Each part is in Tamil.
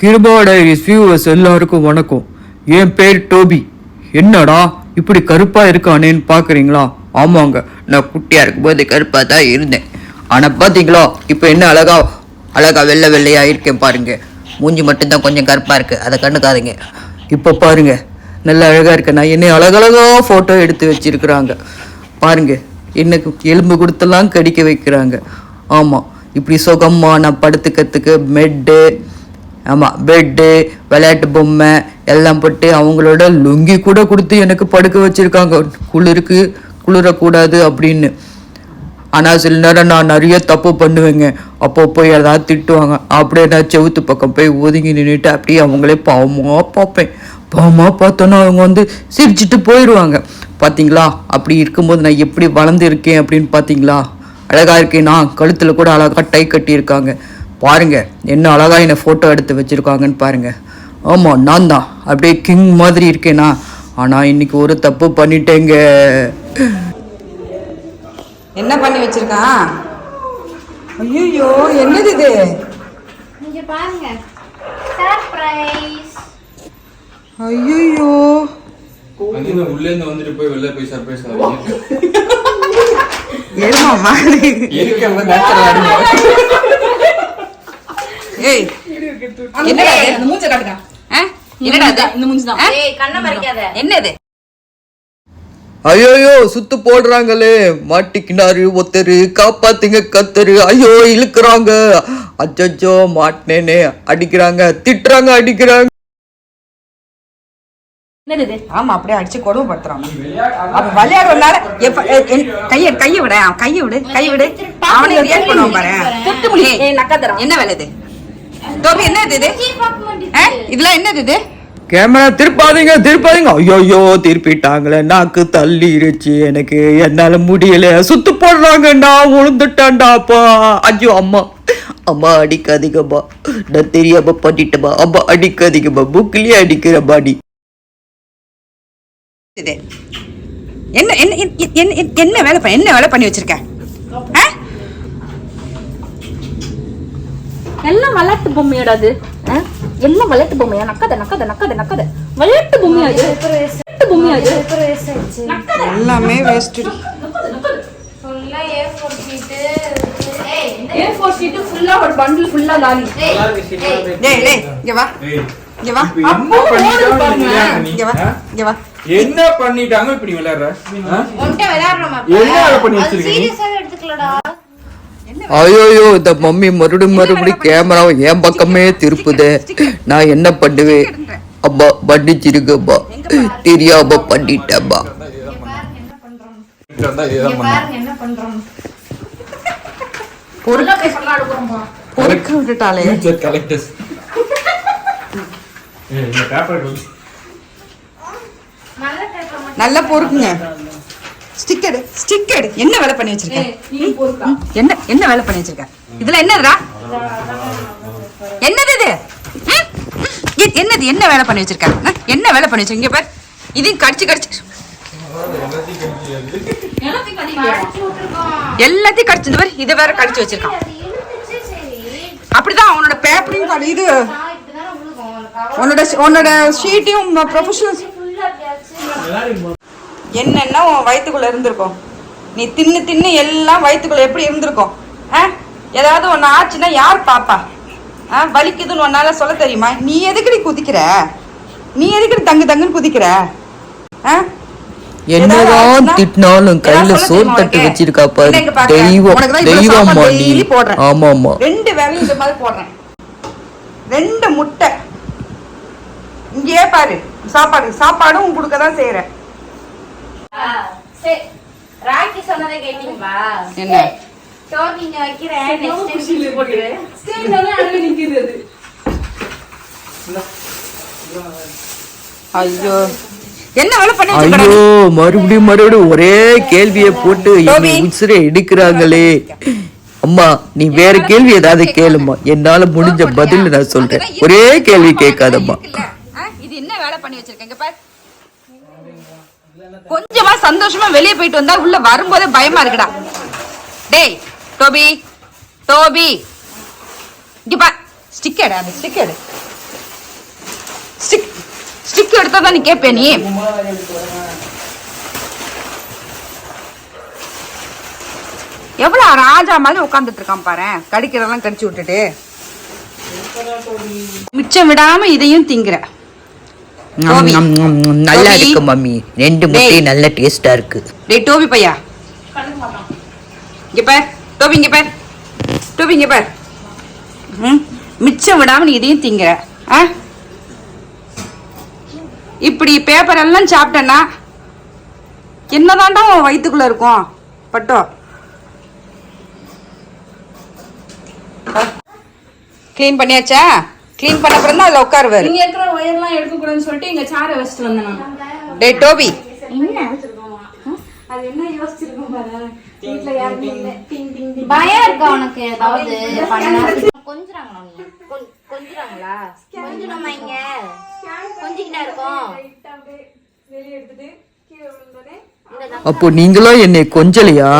கிருபா டைரிஸ் வியூவர்ஸ் எல்லாருக்கும் வணக்கம். என் பேர் டோபி. என்னடா இப்படி கருப்பா இருக்கானேன்னு பாக்குறீங்களா? ஆமாங்க நான் குட்டியா இருக்கும்போது கருப்பா தான் இருந்தேன். ஆனா பாத்தீங்களா இப்போ என்ன அழகா அழகா வெள்ளை வெள்ளையா இருக்கேன் பாருங்க. மூஞ்சி மட்டும்தான் கொஞ்சம் கருப்பா இருக்கு. அதை கண்டுக்காதீங்க இப்போ பாருங்க நல்ல அழகா இருக்கேன் நான் என்னை அழகழகா போட்டோ எடுத்து வச்சிருக்கிறாங்க. பாருங்க எனக்கு எலும்பு கொடுத்தெல்லாம் கடிக்க வைக்கிறாங்க. ஆமா இப்படி சுகமா நான் படுத்துக்கிறதுக்கு மெட்டு ஆமாம் பெட்டு விளையாட்டு பொம்மை எல்லாம் போட்டு அவங்களோட லுங்கி கூட கொடுத்து எனக்கு படுக்க வச்சுருக்காங்க. குளிருக்கு குளிரக்கூடாது அப்படின்னு. ஆனால் சில நேரம் நான் நிறைய தப்பு பண்ணுவேங்க. அப்போ போய் ஏதாவது திட்டுவாங்க. அப்படியே நான் செவுத்து பக்கம் போய் ஒதுங்கி நின்றுட்டு அப்படியே அவங்களே பாவமாக பார்ப்பேன். பாவமாக பார்த்தோன்னா அவங்க வந்து சிரிச்சிட்டு போயிடுவாங்க. பார்த்தீங்களா அப்படி இருக்கும்போது நான் எப்படி வளர்ந்துருக்கேன் அப்படின்னு பார்த்தீங்களா அழகா இருக்கேனா. கழுத்தில் கூட அழகாக டை கட்டியிருக்காங்க. பாருங்க என்ன அழகா என்னை ஃபோட்டோ எடுத்து வச்சிருக்காங்கன்னு பாருங்க. ஆமாம் நான் தான் அப்படியே கிங் மாதிரி இருக்கேனா? ஆனால் இன்னைக்கு ஒரு தப்பு பண்ணிட்டேங்க. என்ன பண்ணி வச்சிருக்கான் ஐயோ என்னது இது? இங்க பாருங்க. சர்ப்ரைஸ் ஐயோ உள்ளே இருந்து வந்துட்டு போய் வெளில போய் சர்ப்ரைஸ் மாதிரி. நேச்சுரல் ஏய் என்னடா இது? அந்த மூஞ்ச காட்டுங்க ஆ? என்னடா இது? இந்த மூஞ்சி தான். ஆ? ஏய் கண்ணை மறைக்காத. என்னது? ஐயோயோ சுத்து போடுறாங்களே. மாட்டிக்கினாரு ஒத்தரு காப்பாத்துங்க கத்தரு. ஐயோ இழுக்கிறாங்க. அச்சச்சோ மாட்டினேனே. அடிக்கிறாங்க திட்டுறாங்க அடிக்கிறாங்க. என்னது இது? ஆமா அப்படியே அடிச்சு கொடுமைப்படுத்துறான். அப்ப விளையாடுறதுனால கைய கைய விட கைய விடு கை விடு. அவனே ரியாக்ட் பண்ணுவான் பாரு. என்ன வேலை இது? டோபி என்னது இது? இதெல்லாம் என்னது இது கேமரா திருப்பாதீங்க திருப்பாதீங்க. ஐயோயோ திருப்பிட்டாங்களே நாக்கு தள்ளிருச்சு. எனக்கு என்னால முடியல. சுத்து போடுறாங்க நான் விழுந்துட்டேன்டா அப்பா. ஐயோ அம்மா. அம்மா அடிக்காதீங்கம்மா நான் தெரியாம பண்ணிட்டேம்மா. அம்மா அடிக்காதீங்கம்மா புக்கிலேயே அடிக்கிற பாடி இது. என்ன என்ன என்ன- என்ன என்ன வேலை பண்ண என்ன வேலை பண்ணி வச்சிருக்க? எல்லாம் விளையாட்டு பொம்மையாடா அது? எல்லாம் விளையாட்டு பொம்மையா? நக்காத நக்காத நக்காத நக்காத. விளையாட்டு பொம்மையா அது? விளையாட்டு பொம்மையா அது? எல்லாமே வேஸ்ட் ஃபுல்லா ஏ ஃபோர் ஷீட் ஃபுல்லா ஒரு பண்டில் ஃபுல்லா காலி ஏய் ஏய். டேய் டேய் இங்க வா. இங்க வா. என்ன பண்ணிட்டாங்க இங்க வா. இங்க வா. என்ன பண்ணிட்டாங்க? இப்படி விளையாடுற? ஆ? உன்கிட்ட விளையாடுறோமா என்ன வேலை பண்ணி வச்சிருக்க நீ? சீரியஸாவே எடுத்துக்கலடா. ஐயோயோ இந்த மம்மி மறுபடியும் மறுபடியும் கேமராவை என் பக்கமே திருப்புதே. நான் என்ன பண்ணுவேன்? அம்மா மன்னிச்சிருக்கம்மா தெரியாம போறோம்பா. பொறுக்க விட்டுட்டாலே நல்ல பேப்பர் ஸ்டிக்கர் ஸ்டிக்கர் என்ன வேலை பண்ணி வச்சிருக்க? என்ன என்ன வேலை பண்ணி வச்சிருக்க? இதுல என்னதுடா? என்னது இது? என்னது? என்ன வேலை பண்ணி வச்சிருக்க? என்ன வேலை பண்ணி வச்சிருக்க? இங்க பாரு. இதையும் கடிச்சு கடிச்சு. எல்லாத்தையும் கடிச்சு இந்த பாரு. இதை வேற கடிச்சு வச்சிருக்கான். அப்படிதான் அவனோட பேப்பரையும் இது. உன்னோட உன்னோட ஷீட்டையும் ப்ரொஃபஷனல் என்னென்ன உன் வயித்துக்குள்ள இருந்திருக்கும். நீ தின்னு தின்னு எல்லாம் வயித்துக்குள்ள எப்படி இருந்திருக்கும்? ஆ? ஏதாவது ஒன்று ஆச்சுன்னா யார் பாப்பா? ஆ? வலிக்குதுன்னு உன்னால சொல்ல தெரியுமா? நீ எதுக்குடி குதிக்கிற? நீ எதுக்குடி தங்கு தங்குன்னு குதிக்கிற? ஆ? என்னதான் திட்டினாலும் கையில சோறு தட்டு? வச்சிருக்கா பாரு. தெய்வம் தெய்வம் போடுறேன். ஆமா ஆமா ரெண்டு வேலையும் இந்த மாதிரி போடுறேன். ரெண்டு முட்டை. இங்கேயே பாரு. சாப்பாடு. சாப்பாடும் கொடுக்க தான் செய்யறேன் ராக்கி சொன்னதை கேட்டீங்களா? என்ன? டோர் நீங்க வைக்கிறேன் நெக்ஸ்ட் டைம் போட்டு. ஸ்டேஜ்ல அழகு நிக்குது அது. ஐயோ. என்ன வேலை பண்ணி வச்சிருக்கடா ஐயோ மறுபடியும் மறுபடியும் ஒரே கேள்வியை போட்டு உசுரை எடுக்கிறாங்களே. அம்மா நீ வேற கேள்வி ஏதாவது கேளுமா? என்னால முடிஞ்ச பதில் நான் சொல்றேன். ஒரே கேள்வி கேட்காதம்மா. இது என்ன வேலை பண்ணி வச்சிருக்கீங்க பாரு. கொஞ்சமா சந்தோஷமா வெளியே போயிட்டு வந்தா உள்ள வரும்போதே பயமா இருக்குடா. டேய் டோபி டோபி. இங்க பா ஸ்டிக்கர் அந்த ஸ்டிக்கர் ஸ்டிக் எடுத்தா தான் நீ கேட்பே நீ. எவ்வளவு ராஜா மாதிரி உட்காந்துட்டு இருக்கான் பாரு. கடிக்கிறதெல்லாம் கடிச்சு விட்டுட்டு. மிச்சம் விடாம இதையும் திங்குற. நல்லா. இருக்கு மம்மி. ரெண்டு முட்டை டேய். நல்ல டேஸ்டா இருக்கு. டேய் டோபி பையா? இங்க பார். டோபி இங்க பார். டோபி இங்க பார். ம், மிச்சம் விடாம நீ இதையும் திங்குற. ஆ? இப்படி பேப்பர் எல்லாம் சாப்பிட்டேன்னா என்னதான்டா உன் வயித்துக்குள்ள இருக்கும்? பட்டோ. க்ளீன் பண்ணியாச்சா? க்ளீன் பண்ண அப்புறம் தான் அதில் உட்காருவாரு. இங்க இருக்கிற ஒயர்லாம் எடுக்க கூடாதுன்னு சொல்லிட்டு இங்க சாரை வச்சுட்டு வந்தேன் நான். டே டோபி. அது என்ன யோசிச்சிருக்கோம் பாரு. வீட்டுல யாருமே இல்ல. டிங் டிங் டிங். பயம் இருக்கா உனக்கு? ஏதாவது பண்ண? கொஞ்சுறாங்களா நீ கொஞ்- கொஞ்சுறாங்களா? கொஞ்சணுமா இங்க? கொஞ்சிக்கிட்டா இருக்கோம். வெளியே எடுத்துட்டு கீழே விழுந்தோடனே. அப்போ நீங்களும் என்னை கொஞ்சலையா?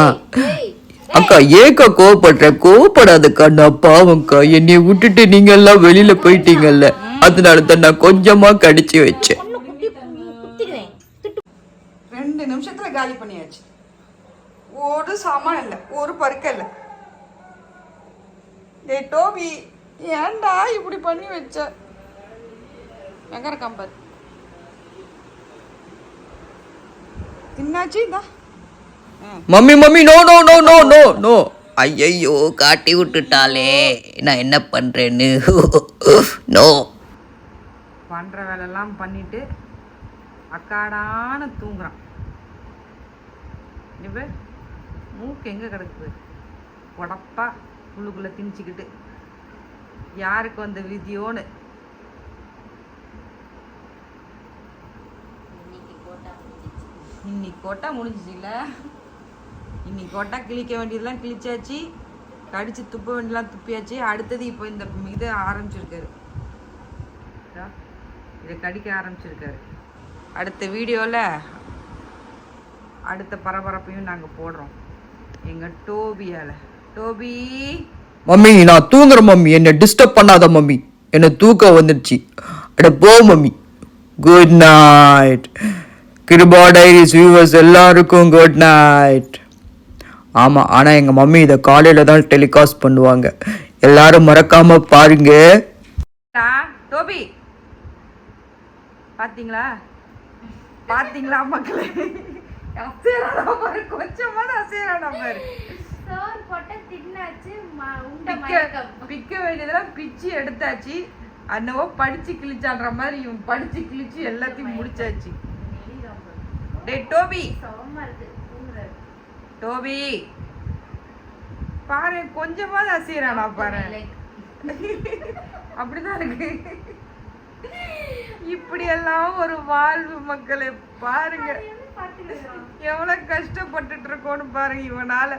அக்கா ஏக்கா கோவப்படுற கோவப்படாதக்கா. நான் பாவம்க்கா என்னைய விட்டுட்டு நீங்க எல்லாம் வெளியில போயிட்டீங்கல்ல. அதனால தான் நான் கொஞ்சமா கடிச்சு வச்சேன். ரெண்டு நிமிஷத்துல காலி பண்ணியாச்சு. ஒரு சாமான் இல்லை ஒரு பருக்க இல்லை. டே டோபி ஏன்டா இப்படி பண்ணி வச்ச? எங்க இருக்கான் பாரு என்னாச்சு இதான் mummy mummy no no no no no no ஐயையோ காட்டி விட்டுட்டாலே நான் என்ன பண்றேன்னு? நோ பண்ற வேலையெல்லாம் பண்ணிட்டு அக்காடான தூங்குறான். இவ மூக்கு எங்க கிடக்குது? உடப்பா உள்ளுக்குள்ள திணிச்சுக்கிட்டு. யாருக்கு வந்த விதியோன்னு இன்னைக்கு கோட்டா முடிஞ்சிச்சுல. இன்னைக்கு கோட்டா கிழிக்க வேண்டியதெல்லாம் கிழிச்சாச்சு. கடிச்சு துப்ப வேண்டியதெல்லாம் துப்பியாச்சு. அடுத்தது இப்போ இந்த இது ஆரம்பிச்சிருக்காரு. இதை கடிக்க ஆரம்பிச்சிருக்காரு. அடுத்த வீடியோவில் அடுத்த பரபரப்பையும் நாங்கள் போடுறோம். எங்கள் டோபியால். டோபி! மம்மி நான் தூங்குறேன் மம்மி. என்னை டிஸ்டர்ப் பண்ணாத மம்மி. என்னை தூக்கம் வந்துடுச்சு. அட போ mummy. Good night Kripa diaries viewers எல்லாருக்கும் குட் நைட் ஆமாம் ஆனால் எங்கள் மம்மி இதை காலையில் தான் டெலிகாஸ்ட் பண்ணுவாங்க. எல்லாரும் மறக்காம பாருங்க. டா, டோபி. பாத்தீங்களா? பாத்தீங்களா மக்களே? கொஞ்சமாவது அசையறானா பாரு சோறு போட்ட தின்னாச்சு பிக்க வேண்டியதெல்லாம் பிச்சு எடுத்தாச்சு. அன்னவோ படிச்சு கிழிச்சான்ற மாதிரி இவன் படிச்சு கிழிச்சு எல்லாத்தையும் முடிச்சாச்சு. டேய் டோபி. டோபி. பாரு கொஞ்சமாவது அசையறானா பாரு. அப்படிதான் இருக்கு. இப்படி எல்லாம் ஒரு வாழ்வு மக்களை பாருங்க. எவ்வளவு கஷ்டப்பட்டுட்டு இருக்கோன்னு பாருங்க இவனால.